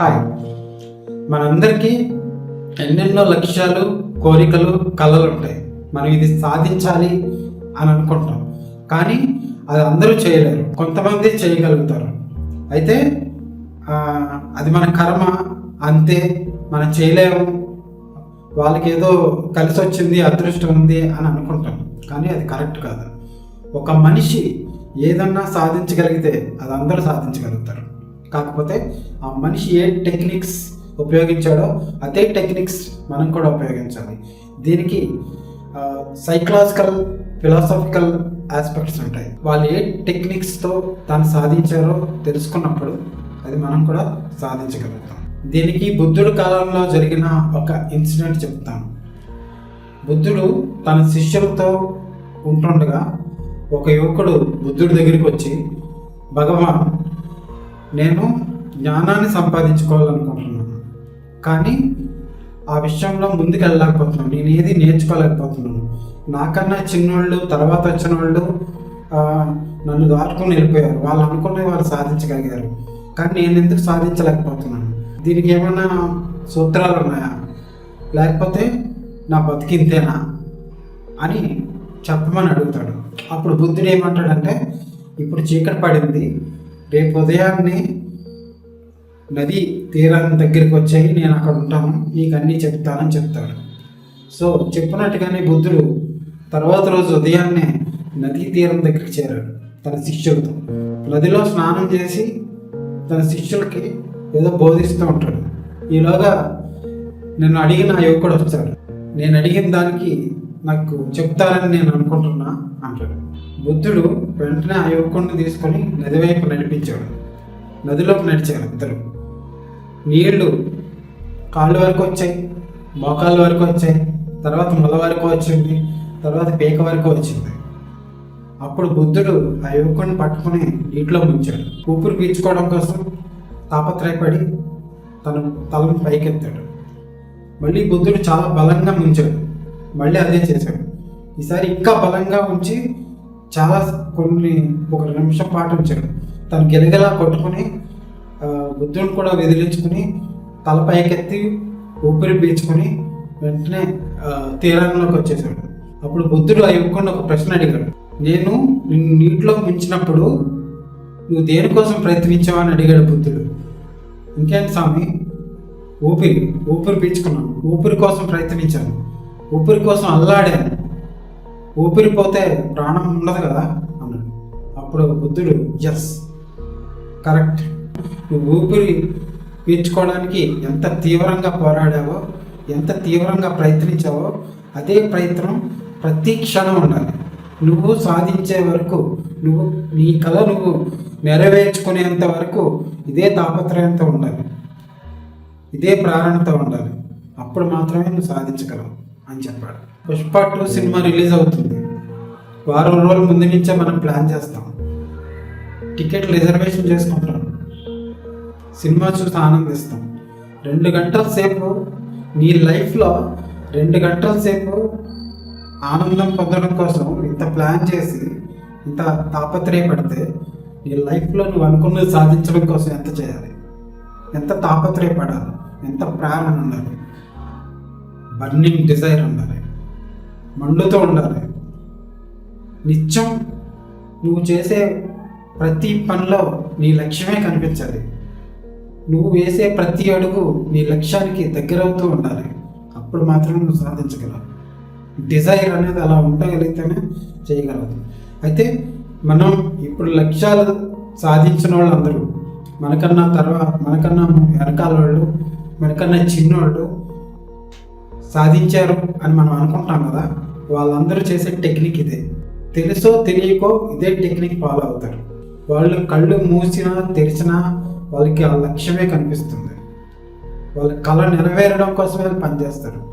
Hi. మనందరికీ ఎన్నెన్నో లక్ష్యాలు కోరికలు కళలు ఉంటాయి. మనం ఇది సాధించాలి అని అనుకుంటాం. కానీ అది అందరూ చేయలేరు. కొంతమంది చేయగలుగుతారు. అయితే అది మన కర్మ అంతే. మనం చేయలేము. వాళ్ళకి ఏదో కలిసి వచ్చింది అదృష్టం ఉంది అని అనుకుంటాం. కానీ అది కరెక్ట్ కాదు. ఒక మనిషి ఏదన్నా సాధించగలిగితే అది అందరూ సాధించగలుగుతారు. కాకపోతే ఆ మనిషి ఏ టెక్నిక్స్ ఉపయోగించాడో అదే టెక్నిక్స్ మనం కూడా ఉపయోగించాలి. దీనికి సైకలాజికల్ ఫిలాసఫికల్ ఆస్పెక్ట్స్ ఉంటాయి. వాళ్ళు ఏ టెక్నిక్స్తో తాను సాధించారో తెలుసుకున్నప్పుడు అది మనం కూడా సాధించగలుగుతాం. దీనికి బుద్ధుడి కాలంలో జరిగిన ఒక ఇన్సిడెంట్ చెప్తాను. బుద్ధుడు తన శిష్యులతో ఉంటుండగా ఒక యువకుడు బుద్ధుడి దగ్గరికి వచ్చి భగవాన్ నేను జ్ఞానాన్ని సంపాదించుకోవాలనుకుంటున్నాను. కానీ ఆ విషయంలో ముందుకు వెళ్ళలేకపోతున్నాను నేను ఏది నేర్చుకోలేకపోతున్నాను. నాకన్నా చిన్నోళ్ళు తర్వాత వచ్చిన వాళ్ళు నన్ను దాటుకొని వెళ్ళిపోయారు. వాళ్ళు అనుకునే వాళ్ళు సాధించగలిగారు. కానీ నేను ఎందుకు సాధించలేకపోతున్నాను? దీనికి ఏమైనా సూత్రాలు ఉన్నాయా? లేకపోతే నా బతికింతేనా అని చెప్పమని అడుగుతాడు. అప్పుడు బుద్ధుడు ఏమంటాడంటే ఇప్పుడు చీకటి పడింది. రేపు ఉదయాన్నే నది తీరాన్ని దగ్గరికి వచ్చాయి నేను అక్కడ ఉంటాను నీకు అన్నీ చెప్తానని చెప్తాడు. సో చెప్పినట్టుగానే బుద్ధుడు తర్వాత రోజు ఉదయాన్నే నదీ తీరం దగ్గరికి చేరాడు తన శిష్యులతో. నదిలో స్నానం చేసి తన శిష్యులకి ఏదో బోధిస్తూ ఉంటాడు. ఈలోగా నిన్ను అడిగిన ఆ యువకుడు వచ్చాడు. నేను అడిగిన దానికి నాకు చెప్తారని నేను అనుకుంటున్నా అంటాడు. బుద్ధుడు వెంటనే ఆ యువకుడిని తీసుకొని నది వైపు నడిపించాడు. నదిలోకి నడిచారు ఇద్దరు. నీళ్ళు కాళ్ళు వరకు వచ్చాయి మోకాళ్ళ వరకు వచ్చాయి తర్వాత మొల వరకు వచ్చింది తర్వాత పీక వరకు వచ్చింది. అప్పుడు బుద్ధుడు ఆ యువకుడిని పట్టుకుని నీటిలో ముంచాడు. ఊపిరి పీల్చుకోవడం కోసం తాపత్రయపడి తను తలను పైకెత్తాడు. మళ్ళీ బుద్ధుడు చాలా బలంగా ముంచాడు. మళ్ళీ అదే చేశాడు. ఈసారి ఇంకా బలంగా ఉంచి చాలా కొన్ని ఒక నిమిషం పాటు ఉంచాడు. తను గెలగలా కొట్టుకుని బుద్ధుని బుద్ధుడిని కూడా వెదిలించుకుని తల పైకెత్తి ఊపిరి పీల్చుకుని వెంటనే తీరంలోకి వచ్చేసాడు అప్పుడు బుద్ధుడు ఆ యువకుడిని ఒక ప్రశ్న అడిగాడు. నేను నిన్ను నీటిలో ముంచినప్పుడు నువ్వు దేనికోసం ప్రయత్నించావు? అని అడిగాడు బుద్ధుడు. ఇంకేంటి స్వామి? ఊపిరి ఊపిరి పీల్చుకున్నాను. ఊపిరి కోసం ప్రయత్నించాను. ఊపిరి కోసం అల్లాడాను ఊపిరి పోతే ప్రాణం ఉండదు కదా? అన్నాడు. అప్పుడు బుద్ధుడు ఎస్ కరెక్ట్ నువ్వు ఊపిరి పీల్చుకోవడానికి ఎంత తీవ్రంగా పోరాడావో ఎంత తీవ్రంగా ప్రయత్నించావో అదే ప్రయత్నం ప్రతి క్షణం ఉండాలి. నువ్వు సాధించే వరకు నువ్వు నీ కళ నువ్వు నెరవేర్చుకునేంత వరకు ఇదే తాపత్రయంతో ఉండాలి. ఇదే ప్రారణతో ఉండాలి. అప్పుడు మాత్రమే నువ్వు సాధించగలవు. అని చెప్పాడు. పుష్ప టూ సినిమా రిలీజ్ అవుతుంది. వారం రోజుల ముందు నుంచే మనం ప్లాన్ చేస్తాం. టికెట్ రిజర్వేషన్ చేసుకుంటాం. సినిమా చూసి ఆనందిస్తాం. రెండు గంటల సేపు నీ లైఫ్లో రెండు గంటల సేపు ఆనందం పొందడం కోసం ఇంత ప్లాన్ చేసి ఇంత తాపత్రయపడితే నీ లైఫ్లో నువ్వు అనుకున్నది సాధించడం కోసం ఎంత చేయాలి? ఎంత తాపత్రయపడాలి? ఎంత ప్రేరణ ఉండాలి? బర్నింగ్ డిజైర్ ఉండాలి. మండుతూ ఉండాలి. నిత్యం నువ్వు చేసే ప్రతి పనిలో నీ లక్ష్యమే కనిపించాలి. నువ్వు వేసే ప్రతి అడుగు నీ లక్ష్యానికి దగ్గరవుతూ ఉండాలి. అప్పుడు మాత్రమే నువ్వు సాధించగలవు. డిజైర్ అనేది అలా ఉండగలిగితేనే చేయగలదు అయితే మనం ఇప్పుడు లక్ష్యాలు సాధించిన వాళ్ళందరూ మనకన్నా తర్వాత మనకన్నా వెనకాల వాళ్ళు మనకన్నా చిన్నోళ్ళు సాధించారు అని మనం అనుకుంటాం కదా వాళ్ళందరూ చేసే టెక్నిక్ ఇదే. తెలుసో తెలియకో ఇదే టెక్నిక్ ఫాలో అవుతారు. వాళ్ళు కళ్ళు మూసినా తెరిచినా వాళ్ళకి ఆ లక్ష్యమే కనిపిస్తుంది. వాళ్ళ కళ నెరవేరడం కోసమే వాళ్ళు పనిచేస్తారు.